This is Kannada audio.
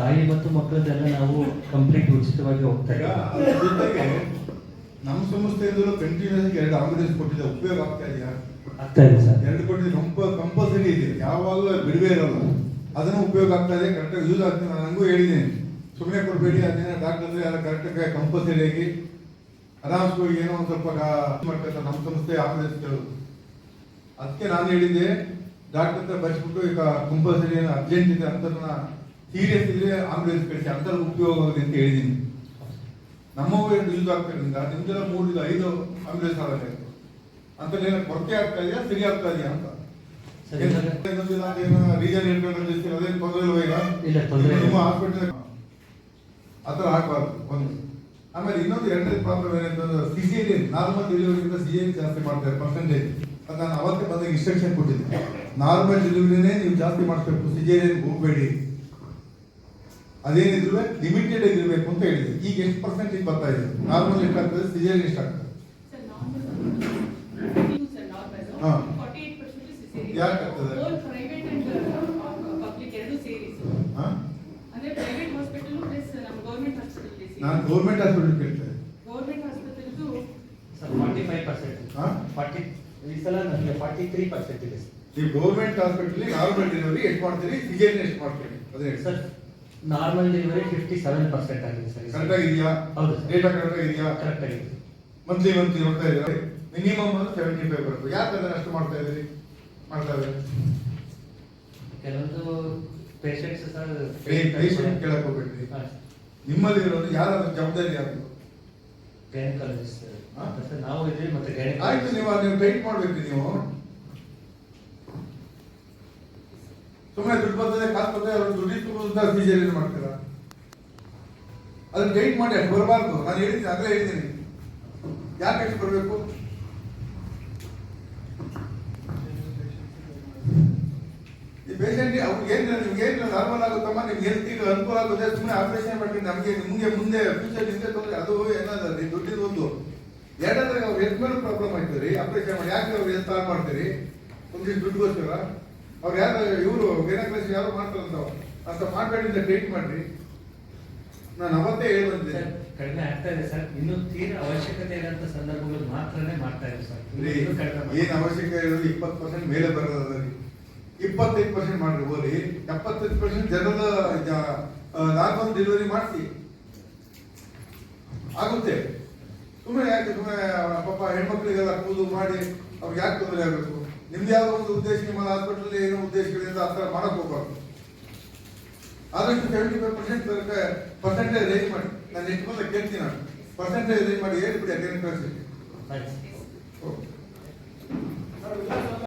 ಮಕ್ಕಳದೆಲ್ಲ ನಾವು ಕಂಪ್ಲೀಟ್ ಉಚಿತವಾಗಿ ಹೋಗ್ತಾ ಜೊತೆಗೆ ನಮ್ಮ ಸಂಸ್ಥೆಯಿಂದಲೂ ಕಂಟಿನ್ಯೂಸ್ ಎರಡು ಆಂಬುಲೆನ್ಸ್ ಕೊಟ್ಟಿದೆ. ಉಪಯೋಗ ಆಗ್ತಾ ಇದೆಯಾ? ಆಗ್ತಾ ಇದೆ ಸರ್. ಎರಡು ಕೊಟ್ಟಿದೆ ಕಂಪ ಕಂಪಲ್ಸರಿ ಇದೆ. ಯಾವಾಗಲೂ ಬಿಡುವೆ ಇರಲ್ಲ. ಅದನ್ನು ಉಪಯೋಗ ಆಗ್ತಾ ಇದೆ. ಕರೆಕ್ಟಾಗಿ ಯೂಸ್ ಆಗ್ತದೆ ನಾನು ನನಗೂ ಹೇಳಿದ್ದೀನಿ. ಸುಮ್ಮನೆ ಕೊಡಬೇಡಿ ಅದನ್ನ ಡಾಕ್ಟರ್ ಯಾರು ಕರೆಕ್ಟಾಗಿ ಕಂಪಲ್ಸರಿ ಆಗಿ ಆರಾಮ್ಸ್ವಾಗಿ ಏನೋ ಒಂದು ಸ್ವಲ್ಪ ಮಾಡ್ತಾರೆ ನಮ್ಮ ಸಂಸ್ಥೆ ಆಂಬುಲೆನ್ಸ್ಗಳು ಅದಕ್ಕೆ ನಾನು ಹೇಳಿದ್ದೆ ಡಾಕ್ಟರ್ ಹತ್ರ ಬರ್ಸ್ಬಿಟ್ಟು ಈಗ ಕಂಪಲ್ಸರಿ ಏನೋ ಅರ್ಜೆಂಟ್ ಇದೆ ಅಂತರ್ನ ಸೀರಿಯಸ್ ಇದ್ರೆ ಆಂಬುಲೆನ್ಸ್ ಕಳಿಸಿ ಅಂತ ಉಪಯೋಗ ಅಂತ ಹೇಳಿದ್ದೀನಿ. ನಮ್ಮ ಯೂಸ್ ಆಗ್ತಿರೋದ್ರಿಂದ ನಿಮ್ದೆಲ್ಲ ಮೂರಿಂದ ಐದು ಆಂಬುಲೆನ್ಸ್ ಆಗುತ್ತೆ ಅಂತ ಏನೋ ಕೊರತೆ ಆಗ್ತಾ ಇದೆಯಾ ಸರಿ ಆಗ್ತಾ ಇದೆಯಾ ಅಂತ. ರೀಜನ್ ಹೇಳ್ಕೊಂಡು ಅದೇನು ತೊಂದರೆ ಇಲ್ವಾ ಈಗ. ನಿಮ್ಮ ಹಾಸ್ಪಿಟಲ್ ಆ ಥರ ಆಗ್ಬಾರ್ದು ಒಂದು. ಆಮೇಲೆ ಇನ್ನೊಂದು ಎರಡನೇ ಪ್ರಾಬ್ಲಮ್ ಏನಂತಂದ್ರೆ ಸಿಜೇರಿಯನ್ ನಾರ್ಮಲ್ ಡೆಲಿವರಿಯಿಂದ ಸಿಜೇರಿಯನ್ ಜಾಸ್ತಿ ಮಾಡ್ತಾರೆ ಪರ್ಸೆಂಟೇಜ್ ಅದು ನಾನು ಅವತ್ತೇ ಬಂದಾಗ ಇನ್ಸ್ಟ್ರಕ್ಷನ್ ಕೊಟ್ಟಿದ್ದೆ. ನಾರ್ಮಲ್ ಡೆಲಿವರಿನೇ ನೀವು ಜಾಸ್ತಿ ಮಾಡಿಸ್ಬೇಕು ಸಿಜೇರಿಯನ್ ಹೋಗಬೇಡಿ. ಅದೇನಿದ್ರು ಲಿಮಿಟೆಡ್ ಆಗಿರ್ಬೇಕು ಅಂತ ಹೇಳಿದ್ರು ಈಗ ಎಷ್ಟು ಪರ್ಸೆಂಟೇಜ್ ಬರ್ತಾ ಇದೆ ನಾರ್ಮಲ್ ಎಷ್ಟಾಗ್ತದೆ ಸಿಜೇರಿಯನ್ ಎಷ್ಟಾಗ್ತದೆ ಹಾಂ normal, use and normal, ಹಾ. forty-eight percent is cesarean. ಯಾಕ್ ಆಗ್ತದೆ? All private and public ಎರಡು ಸೇರಿ sir. ಹಾ? ಅಂದ್ರೆ ಪ್ರೈವೇಟ್ ಹಾಸ್ಪಿಟಲ್ ಪ್ಲಸ್ ನಮ್ಮ ಗೌರ್ಮೆಂಟ್ ಹಾಸ್ಪಿಟಲ್ ಸೇರಿ ನಾನು ಗೌರ್ಮೆಂಟ್ ಹಾಸ್ಪಿಟಲ್ ಕೇಳ್ತೇನೆ ಗೌರ್ಮೆಂಟ್ ಹಾಸ್ಪಿಟಲ್ದು ಸರ್ ಫಾರ್ಟಿ ಫೈವ್ ಪರ್ಸೆಂಟ್ ಹಾ? ಫಾರ್ಟಿ ಈ ಸಲ ನನಗೆ ಫಾರ್ಟಿ ತ್ರೀ ಪರ್ಸೆಂಟ್ ಇದೆ ನೀವು ಗೌರ್ಮೆಂಟ್ ಹಾಸ್ಪಿಟಲ್ ನಾರ್ಮಲ್ ಡೆಲಿವರಿ ಎಷ್ಟು ಮಾಡ್ತೀರಿ ಸಿಜೇರಿಯನ್ ಎಷ್ಟು ಮಾಡ್ತೀರಿ ಅದೇ sir normal delivery fifty seven percent ಆಗಿದೆ ಸರ್. ಕರೆಕ್ಟ್ ಆಗಿದೆಯಾ? ಹೌದು ಸರ್. ಡೇಟಾ ಕರೆಕ್ಟ್ ಆಗಿದೆಯಾ? ಕರೆಕ್ಟ್ ಆಗಿದೆ ಮಂತ್ಲಿ ಮಂತ್ಲಿ ಹೋಗ್ತಾ ಇದ್ದಾರೆ? ಮಿನಿಮಮ್ ಅಂದ್ರೆ ಸೆವೆಂಟಿ ಫೈವ್ ಬರುತ್ತೆ. ಯಾಕೆ ಅದನ್ನ ಅಷ್ಟು ಮಾಡ್ತಾ ಇದ್ದೀರಿ? ಮಾಡ್ತಾ ಇದ್ದಾರೆ? ಕೆಲವೊಂದು ಪೇಷಂಟ್ಸ್ ಸರ್ ಪೇಷಂಟ್ ಕೇಳಕ್ ಹೋಗ್ಬೇಡ್ರಿ. ನಿಮ್ಮಲ್ಲಿ ಇರೋದು ಯಾರಾದ್ರೂ ಜವಾಬ್ದಾರಿ ಯಾರು ಗೈನಕಾಲಜಿಸ್ಟ್ ಹಾ? ಸರ್ ನಾವು ಇದ್ದೀವಿ ಮತ್ತೆ ಆಯ್ತು ಗೈನಕಾಲಜಿಸ್ಟ್ ನೀವು ನೀವು ಟೈಟ್ ಮಾಡ್ಬೇಕು ನೀವು. ಸುಮ್ಮನೆ ದುಡ್ಡು ಬರ್ತದೆ, ಕಾಸು ಬರ್ತದೆ, ಅವ್ರು ದುಡ್ಡು ಜೆ ಪಿ ಮಾಡ್ತೀರಾ? ಅದನ್ನ ಗೈಡ್ ಮಾಡಿ, ಅಷ್ಟು ಬರಬಾರ್ದು. ನಾನು ಹೇಳ್ತೀನಿ ಅದೇ ಹೇಳ್ತೀನಿ ಯಾಕೆ ಅಷ್ಟು ಬರಬೇಕು? ಈ ಪೇಷಂಟ್ ಅವ್ರಿಗೆ ಏನು ನಿಮ್ಗೆ ಏನು ನಾರ್ಮಲ್ ಆಗುತ್ತಮ್ಮ? ನಿಮ್ಗೆ ಹೆಲ್ತಿಗೆ ಅನುಕೂಲ ಆಗುತ್ತೆ? ಸುಮ್ಮನೆ ಆಪರೇಷನ್ ಮಾಡ್ತೀನಿ, ನಮಗೆ ನಿಮಗೆ ಮುಂದೆ ಫ್ಯೂಚರ್ ನಿಮಗೆ ತೊಂದರೆ, ಅದು ಏನಾದ್ರೆ ದುಡ್ಡಿದ ಒಂದು. ಎರಡಂದ್ರೆ ಅವ್ರು ಹೆಲ್ತ್ ಮೇಲೆ ಪ್ರಾಬ್ಲಮ್ ಆಯ್ತದೆ ಆಪರೇಷನ್ ಮಾಡಿ. ಯಾಕೆ ಅವ್ರು ಹೆಲ್ತ್ ಹಾಳು ಮಾಡ್ತೀರಿ? ಒಂದಿಷ್ಟು ದುಡ್ಡುಗೋಸ್ಕರ ಅವ್ರು ಯಾರು ಇವರು ಗೈನಕಾಲಜಿಸ್ಟ್ ಯಾರು ಮಾಡ್ತಾರಂತ ಅಂತ ಮಾಡಬೇಡಿ ಅಂತ ಟ್ರೀಟ್ ಮಾಡ್ರಿ. ನಾನು ಅವತ್ತೇ ಹೇಳಿ ಬಂದಿದ್ದೆ ಸರ್ ಕಡಿಮೆ ಆಗ್ತಾ ಇದೆ ಸರ್. ಇನ್ನು ತೀರ ಅವಶ್ಯಕತೆ ಇರೋಂಥ ಸಂದರ್ಭಗಳು ಮಾತ್ರನೇ ಮಾಡ್ತಾ ಇದೆ ಸರ್. ಏನು ಅವಶ್ಯಕತೆ ಅವಶ್ಯಕ ಇರೋದು ಇಪ್ಪತ್ತು ಪರ್ಸೆಂಟ್ ಮೇಲೆ ಬರೋದ ಇಪ್ಪತ್ತೈದು ಪರ್ಸೆಂಟ್ ಮಾಡ್ರಿ ಹೋಗಿ ಎಪ್ಪತ್ತೈದು ಪರ್ಸೆಂಟ್ ಜನರ ನಾರ್ಮಲ್ ಡೆಲಿವರಿ ಮಾಡಿಸಿ ಆಗುತ್ತೆ. ಸುಮ್ಮನೆ ಯಾಕೆ ಸುಮ್ಮನೆ ಪಾಪ ಹೆಣ್ಮಕ್ಳಿಗೆಲ್ಲ ಕೂದು ಮಾಡಿ ಅವ್ರಿಗೆ ಯಾಕೆ ತೊಂದರೆ ಆಗಬೇಕು? ನಿಮ್ದು ಯಾವುದೋ ಒಂದು ಉದ್ದೇಶ ನಿಮ್ಮ ಹಾಸ್ಪಿಟಲ್ ಏನೋ ಉದ್ದೇಶಗಳಿಂದ ಆ ಥರ ಮಾಡಕ್ ಹೋಗ್ಬಾರ್ದು. ಆದಷ್ಟು seventy five percent percentage range ಮಾಡಿ. ನಾನು ಎಷ್ಟು ಬಂದ ಕೇಳ್ತೀನಿ ನಾನು. ಪರ್ಸೆಂಟೇಜ್ ರೇಂಜ್ ಮಾಡಿ ಹೇಳ್ಬಿಡಿ ಅದೇನು ಕಳಿಸಿ